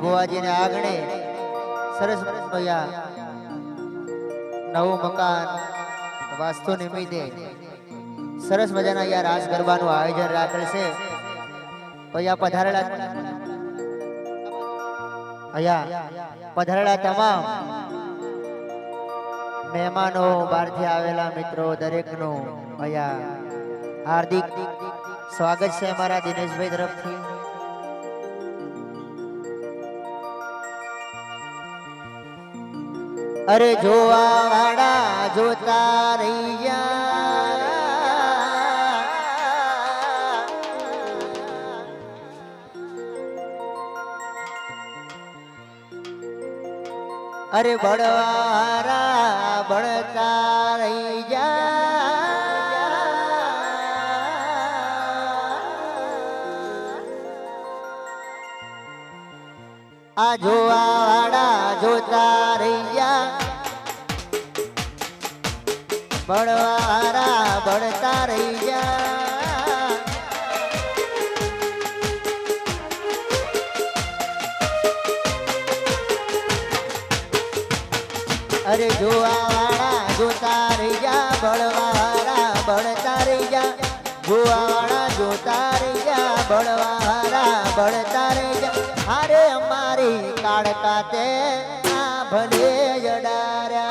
ભુવાજીને આગણે સરસ નવું મકાન વાસ્તુ નિમિત્તે સરસ મજાના યાર રાસ ગરબાનું આયોજન રાખેલ છે. આ પધારેલા અહીંયા પધારેલા તમામ મહેમાનો, બહારથી આવેલા મિત્રો, દરેકનું. અહીંયા હાર્દિક સ્વાગત છે અમારા દિનેશભાઈ તરફથી. અરે જોવા વાળા જોતા રહી અરે બળવારા બળતા રહી જા. આ જોવા વાળા જોતા રહી ગયા બળવારા બળતા રહી ગયા અરે જોવા વાળા જોતા રહી જા બળવારા બળતા રહી જા જોવા વાળા જોતા રહી જા બળવારા બળતા રહી જા અરે અમારી કાળકા તે, આ ભલે જડાર્યા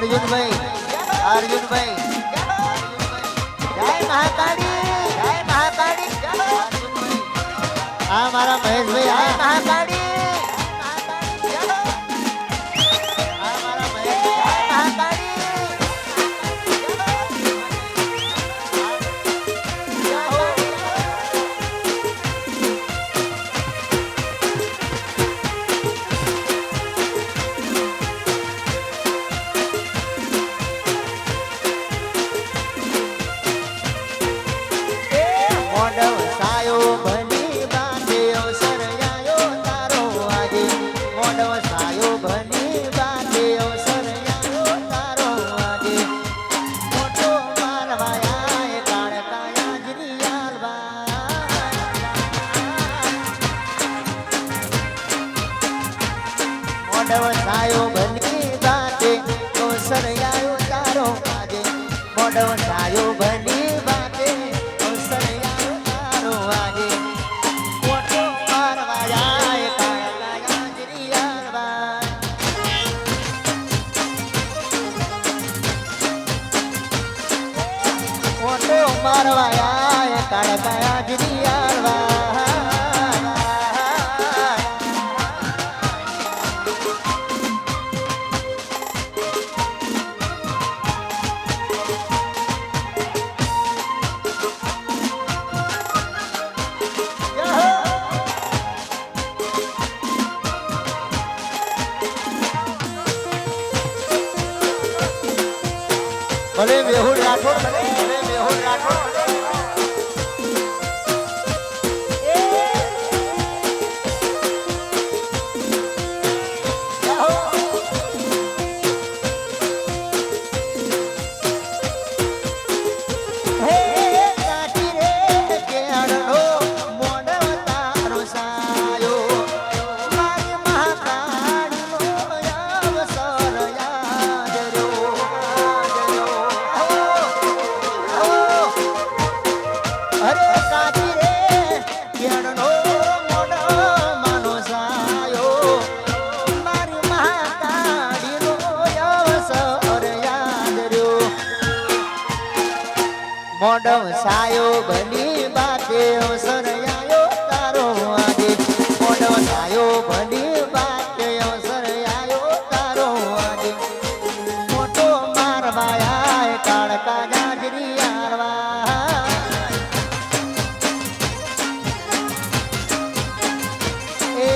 અર્જુનભાઈ અર્જુનભાઈ. જય મહાકાળી જય મહાકાળી. આ મારા મહેશભાઈ જય મહાકાળી. મોઢવ સાયો ભલી બાતે તો સરયાયો તારો આજે મોઢવ સાયો ભલી બાતે તો સરયાયો તારો આજે મોટો મારવાયા કાળા કાજરી આલવા મોટો મારવાયા કાળા કાજરી આલવા ભલે મેહુલ રાઠોડ મોડમ સાયો બની બાતે અવસર આયો તારો આજે. મોડમ સાયો બની બાતે અવસર આયો તારો આજે. મોટો મારવાયા કાળકા ગાજરી આરવા એ